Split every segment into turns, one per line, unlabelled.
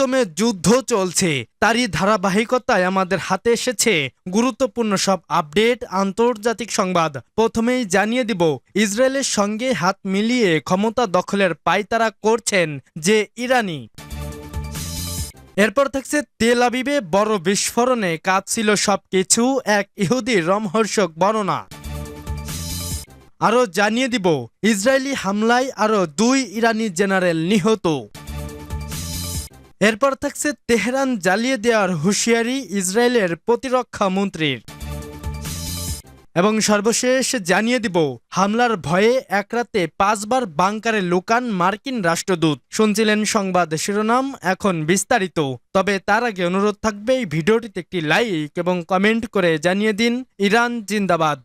দমে যুদ্ধ চলছে। তারই ধারাবাহিকতায় আমাদের হাতে এসেছে গুরুত্বপূর্ণ সব আপডেট, আন্তর্জাতিক সংবাদ। প্রথমেই জানিয়ে দিব, ইসরায়েলের সঙ্গে হাত মিলিয়ে ক্ষমতা দখলের পায়তারা করছেন যে ইরানি। এরপর থাকছে তেল আবিবে বড় বিস্ফোরণে কাঁপছিল সবকিছু, এক ইহুদির রমহর্ষক বর্ণনা। আরও জানিয়ে দিব, ইসরায়েলি হামলায় আরও দুই ইরানি জেনারেল নিহত। এরপর থাকছে তেহরান জ্বালিয়ে দেওয়ার হুঁশিয়ারি ইসরায়েলের প্রতিরক্ষা মন্ত্রীর। এবং সর্বশেষ জানিয়ে দিব, হামলার ভয়ে এক রাতে পাঁচবার বাংকারে লুকান মার্কিন রাষ্ট্রদূত। শুনছিলেন সংবাদ শিরোনাম, এখন বিস্তারিত। তবে তার আগে অনুরোধ থাকবে, এই ভিডিওটিতে একটি লাইক এবং কমেন্ট করে জানিয়ে দিন, ইরান জিন্দাবাদ।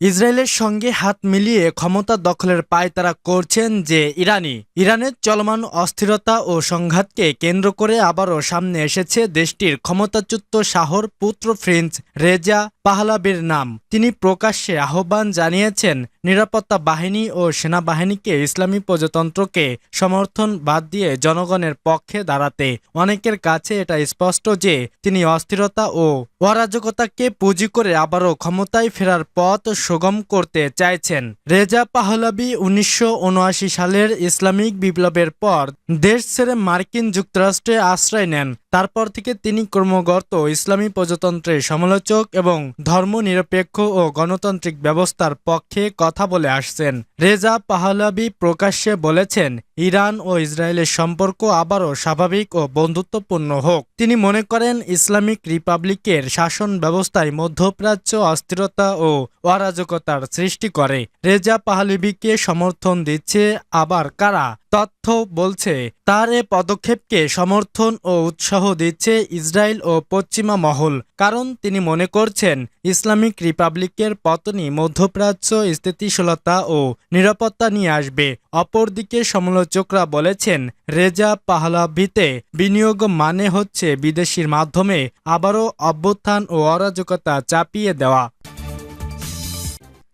ইসরায়েলের সঙ্গে হাত মিলিয়ে ক্ষমতা দখলের পায় তারা করছেন যে ইরানি। ইরানের চলমান অস্থিরতা ও সংঘাতকে কেন্দ্র করে আবারও সামনে এসেছে দেশটির ক্ষমতাচ্যুত শাহর পুত্র ফ্রেঞ্চ রেজা পাহলাবির নাম। তিনি প্রকাশ্যে আহ্বান জানিয়েছেন নিরাপত্তা বাহিনী ও সেনাবাহিনীকে ইসলামী প্রজাতন্ত্রকে সমর্থন বাদ দিয়ে জনগণের পক্ষে দাঁড়াতে অনেকের কাছে এটা স্পষ্ট যে তিনি অস্থিরতা ও অরাজকতাকে পুঁজি করে আবারও ক্ষমতায় ফেরার পথ সুগম করতে চাইছেন। রেজা পাহলাবি উনিশশো উনআশি সালের ইসলামিক বিপ্লবের পর দেশ ছেড়ে মার্কিন যুক্তরাষ্ট্রে আশ্রয় নেন। তারপর থেকে তিনি ক্রমগত ইসলামী প্রজাতন্ত্রের সমালোচক এবং ধর্মনিরপেক্ষ ও গণতান্ত্রিক ব্যবস্থার পক্ষে কথা বলে আসছেন। রেজা পাহলাবি প্রকাশ্যে বলেছেন ইরান ও ইসরায়েলের সম্পর্ক আবারও স্বাভাবিক ও বন্ধুত্বপূর্ণ হোক। তিনি মনে করেন ইসলামিক রিপাবলিকের শাসন ব্যবস্থায় মধ্যপ্রাচ্য অস্থিরতা ও অরাজকতার সৃষ্টি করে। রেজা পাহলিবিকে সমর্থন দিচ্ছে আবার কারা? তথ্য বলছে, তার এ পদক্ষেপকে সমর্থন ও উৎসাহ দিচ্ছে ইসরায়েল ও পশ্চিমা মহল, কারণ তিনি মনে করছেন ইসলামিক রিপাবলিকের পতনই মধ্যপ্রাচ্য স্থিতিশীলতা ও নিরাপত্তা নিয়ে আসবে। অপরদিকে সমালোচকরা বলেছেন, রেজা পাহলাভিতে বিনিয়োগ মানে হচ্ছে বিদেশির মাধ্যমে আবারও অভ্যুত্থান ও অরাজকতা চাপিয়ে দেওয়া।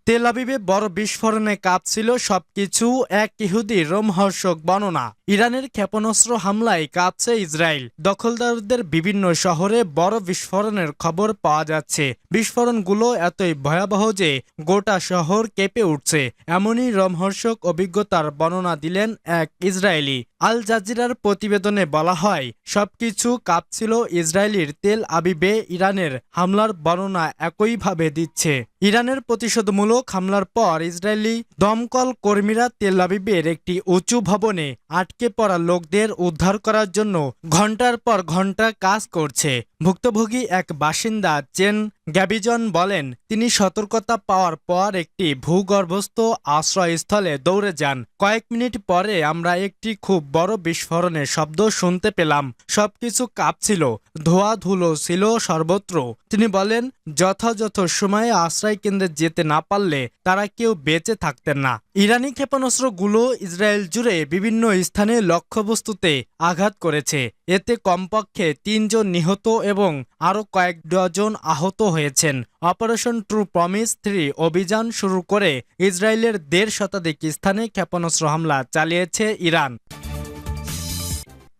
তেল আবিবে বড় বিস্ফোরণে কাঁপছিল সবকিছু এক ইহুদি রোমহর্ষক বর্ণনা। ইরানের ক্ষেপণাস্ত্র হামলায় কাঁপছে ইসরায়েল। দখলদারদের বিভিন্ন শহরে বড় বিস্ফোরণের খবর পাওয়া যাচ্ছে। বিস্ফোরণগুলো এতই ভয়াবহ যে গোটা শহর কেঁপে উঠছে, এমনই রোমহর্ষক অভিজ্ঞতার বর্ণনা দিলেন এক ইসরায়েলি। আল জাজিরার প্রতিবেদনে বলা হয়, সবকিছু কাঁপছিল ইসরায়েলির তেল আবিবে ইরানের হামলার বর্ণনা একইভাবে দিচ্ছে। ইরানের প্রতিশোধমূলক হামলার পর ইসরায়েলি দমকল কর্মীরা তেল একটি উঁচু ভবনে আটকে পড়া লোকদের উদ্ধার করার জন্য ঘণ্টার পর ঘণ্টা কাজ করছে। ভুক্তভোগী এক বাসিন্দা চেন গ্যাবিজন বলেন, তিনি সতর্কতা পাওয়ার পর একটি ভূগর্ভস্থ আশ্রয়স্থলে দৌড়ে যান। কয়েক মিনিট পরে আমরা একটি খুব বড় বিস্ফোরণের শব্দ শুনতে পেলাম। সবকিছু কাঁপছিল, ধোয়া ধুলো ছিল সর্বত্র। তিনি বলেন, যথাযথ সময়ে আশ্রয় কেন্দ্রে যেতে না পারলে তারা কেউ বেঁচে থাকতেন না। ইরানি ক্ষেপণাস্ত্রগুলো ইসরায়েল জুড়ে বিভিন্ন স্থানে লক্ষ্যবস্তুতে আঘাত করেছে। এতে কমপক্ষে তিনজন নিহত এবং আরও কয়েক ডজন আহত হয়েছেন। অপারেশন ট্রু প্রমিস থ্রি অভিযান শুরু করে ইসরায়েলের দেড় শতাধিক স্থানে ক্ষেপণাস্ত্র হামলা চালিয়েছে ইরান।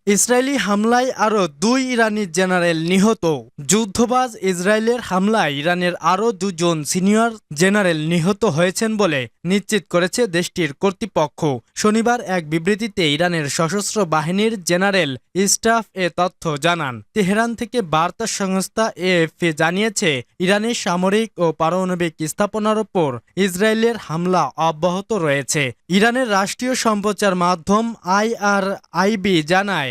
ইসরায়েলি হামলায় আরও দুই ইরানি জেনারেল নিহত। যুদ্ধবাজ ইসরায়েলের হামলায় ইরানের আরও দুজন সিনিয়র জেনারেল নিহত হয়েছেন বলে নিশ্চিত করেছে দেশটির কর্তৃপক্ষ। শনিবার এক বিবৃতিতে ইরানের সশস্ত্র বাহিনীর জেনারেল স্টাফ এ তথ্য জানান। তেহরান থেকে বার্তা সংস্থা এএফএ জানিয়েছে ইরানের সামরিক ও পারমাণবিক স্থাপনার ওপর ইসরায়েলের হামলা অব্যাহত রয়েছে। ইরানের রাষ্ট্রীয় সম্প্রচার মাধ্যম আইআরআইবি জানায়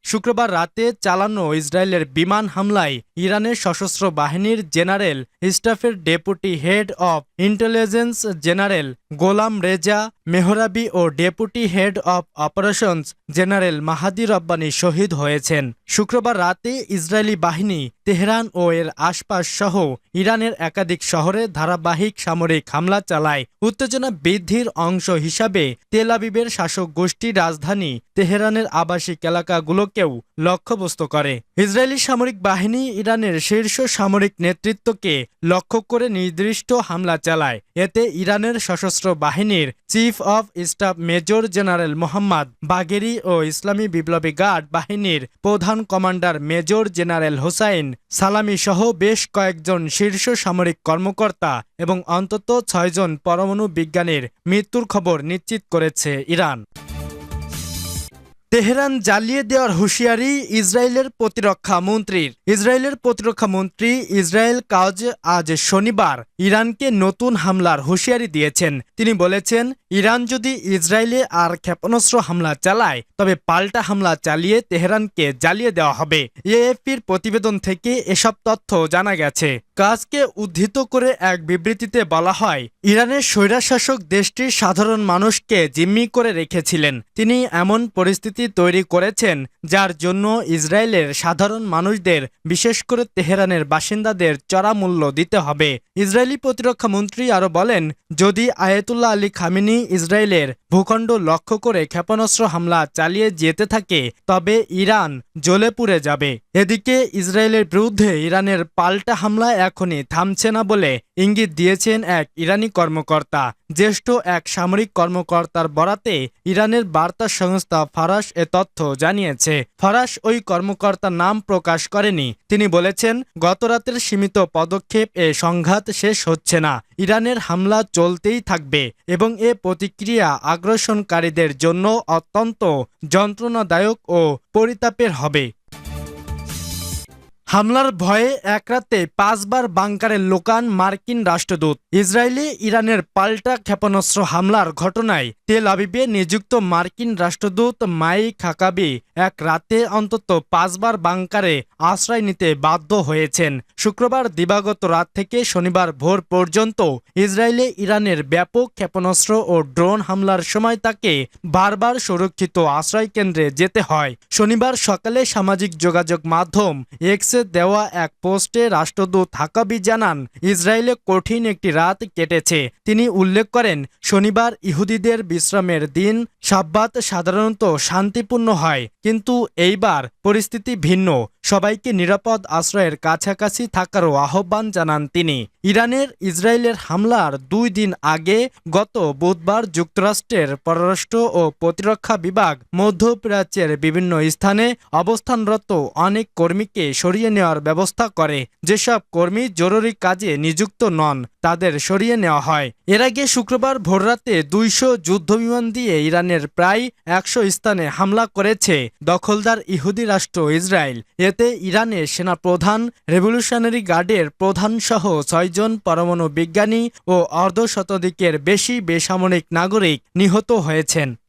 শুক্রবার রাতে চালানো ইসরায়েলের বিমান হামলায় ইরানের সশস্ত্র বাহিনীর জেনারেল স্টাফের deputy head of intelligence general Gholam Reza Mehrabi O deputy head of operations general Mahdi Rabbani শহীদ হয়েছেন। শুক্রবার রাতে ইসরায়েলি বাহিনী, তেহরান ও এর আশপাশ সহ ইরানের একাধিক শহরে ধারাবাহিক সামরিক হামলা চালায়। উত্তেজনা বৃদ্ধির অংশ হিসাবে তেল আবিবের শাসক গোষ্ঠীর রাজধানী তেহরানের আবাসিক এলাকাগুলোকে কেন্দ্রকেও লক্ষ্যবস্তু করে। ইসরায়েলি সামরিক বাহিনী ইরানের শীর্ষ সামরিক নেতৃত্বকে লক্ষ্য করে নির্দিষ্ট হামলা চালায়। এতে ইরানের সশস্ত্র বাহিনীর chief of staff major general Mohammad Bagheri ও ইসলামী বিপ্লবী গার্ড বাহিনীর প্রধান কমান্ডার মেজর জেনারেল হোসাইন সালামি সহ বেশ কয়েকজন শীর্ষ সামরিক কর্মকর্তা এবং অন্তত ছয়জন পরমাণু বিজ্ঞানীর মৃত্যুর খবর নিশ্চিত করেছে ইরান। তেহরান জ্বালিয়ে দেওয়ার হুঁশিয়ারি ইসরায়েলের প্রতিরক্ষা মন্ত্রীর। ইসরায়েলের প্রতিরক্ষা মন্ত্রী ইসরায়েল কাজ আজ শনিবার ইরানকে নতুন হামলার হুঁশিয়ারি দিয়েছেন। তিনি বলেছেন, ইরান যদি ইসরায়েলে আর ক্ষেপণাস্ত্র হামলা চালায়, তবে পাল্টা হামলা চালিয়ে তেহরানকে জ্বালিয়ে দেওয়া হবে। এএফপির প্রতিবেদন থেকে এসব তথ্য জানা গেছে। কাজকে উদ্ধৃত করে এক বিবৃতিতে বলা হয়, ইরানের স্বৈরাশাসক দেশটির সাধারণ মানুষকে জিম্মি করে রেখেছিলেন। তিনি এমন পরিস্থিতি তৈরি করেছেন, যার জন্য ইসরায়েলের সাধারণ মানুষদের, বিশেষ করে তেহরানের বাসিন্দাদের চড়া মূল্য দিতে হবে। ইসরায়েলি প্রতিরক্ষা মন্ত্রী আরও বলেন, যদি আয়েতুল্লাহ আলী খামিনি ইসরায়েলের ভূখণ্ড লক্ষ্য করে ক্ষেপণাস্ত্র হামলা চালিয়ে যেতে থাকে, তবে ইরান জ্বলে পুড়ে যাবে। এদিকে ইসরায়েলের বিরুদ্ধে ইরানের পাল্টা হামলা এখনই থামছে না বলে ইঙ্গিত দিয়েছেন এক ইরানি কর্মকর্তা। জ্যেষ্ঠ এক সামরিক কর্মকর্তার বরাতে ইরানের বার্তা সংস্থা ফারাস এ তথ্য জানিয়েছে। ফারাস ওই কর্মকর্তার নাম প্রকাশ করেনি। তিনি বলেছেন, গতরাতের সীমিত পদক্ষেপ এ সংঘাত শেষ হচ্ছে না। ইরানের হামলা চলতেই থাকবে এবং এ প্রতিক্রিয়া আগ্রাসনকারীদের জন্য অত্যন্ত যন্ত্রণাদায়ক ও পরিতাপের হবে। হামলার ভয়ে এক রাতে পাঁচবার বাংকারে লোকান মার্কিন রাষ্ট্রদূত। ইসরায়েলি, ইরানের পাল্টা ক্ষেপণাস্ত্র হামলার ঘটনায় তেল আবিবে নিযুক্ত মার্কিন রাষ্ট্রদূত মাইক হাকাবি এক রাতে অন্তত পাঁচবার বাংকারে আশ্রয় নিতে বাধ্য হয়েছেন। শুক্রবার দিবাগত রাত থেকে শনিবার ভোর পর্যন্ত ইসরায়েলে ইরানের ব্যাপক ক্ষেপণাস্ত্র ও ড্রোন হামলার সময় তাকে বারবার সুরক্ষিত আশ্রয় কেন্দ্রে যেতে হয়। শনিবার সকালে সামাজিক যোগাযোগ মাধ্যম এক্সে দেওয়া এক পোস্টে রাষ্ট্রদূত হাকাবি জানান, ইসরায়েলে কঠিন একটি রাত কেটেছে। তিনি উল্লেখ করেন, শনিবার ইহুদিদের বিশ্রামের দিন সাব্বাত সাধারণত শান্তিপূর্ণ হয় কিন্তু এইবার পরিস্থিতি ভিন্ন। সবাইকে নিরাপদ আশ্রয়ের কাছাকাছি থাকারও আহ্বান জানান তিনি। ইরানের ইসরায়েলের হামলার দুই দিন আগে গত বুধবার যুক্তরাষ্ট্রের পররাষ্ট্র ও প্রতিরক্ষা বিভাগ মধ্যপ্রাচ্যের বিভিন্ন স্থানে অবস্থানরত অনেক কর্মীকে সরিয়ে নেওয়ার ব্যবস্থা করে। যেসব কর্মী জরুরি কাজে নিযুক্ত নন, তাদের সরিয়ে নেওয়া হয়। এর আগে শুক্রবার ভোররাতে দুইশো যুদ্ধবিমান দিয়ে ইরানের প্রায় একশো স্থানে হামলা করেছে দখলদার ইহুদি রাষ্ট্র ইসরায়েল। এতে ইরানের সেনা প্রধান রেভলিউশনারি গার্ডের প্রধান সহ ছয়জন পরমাণু বিজ্ঞানী ও অর্ধশতাধিকের বেশি বেসামরিক নাগরিক নিহত হয়েছেন।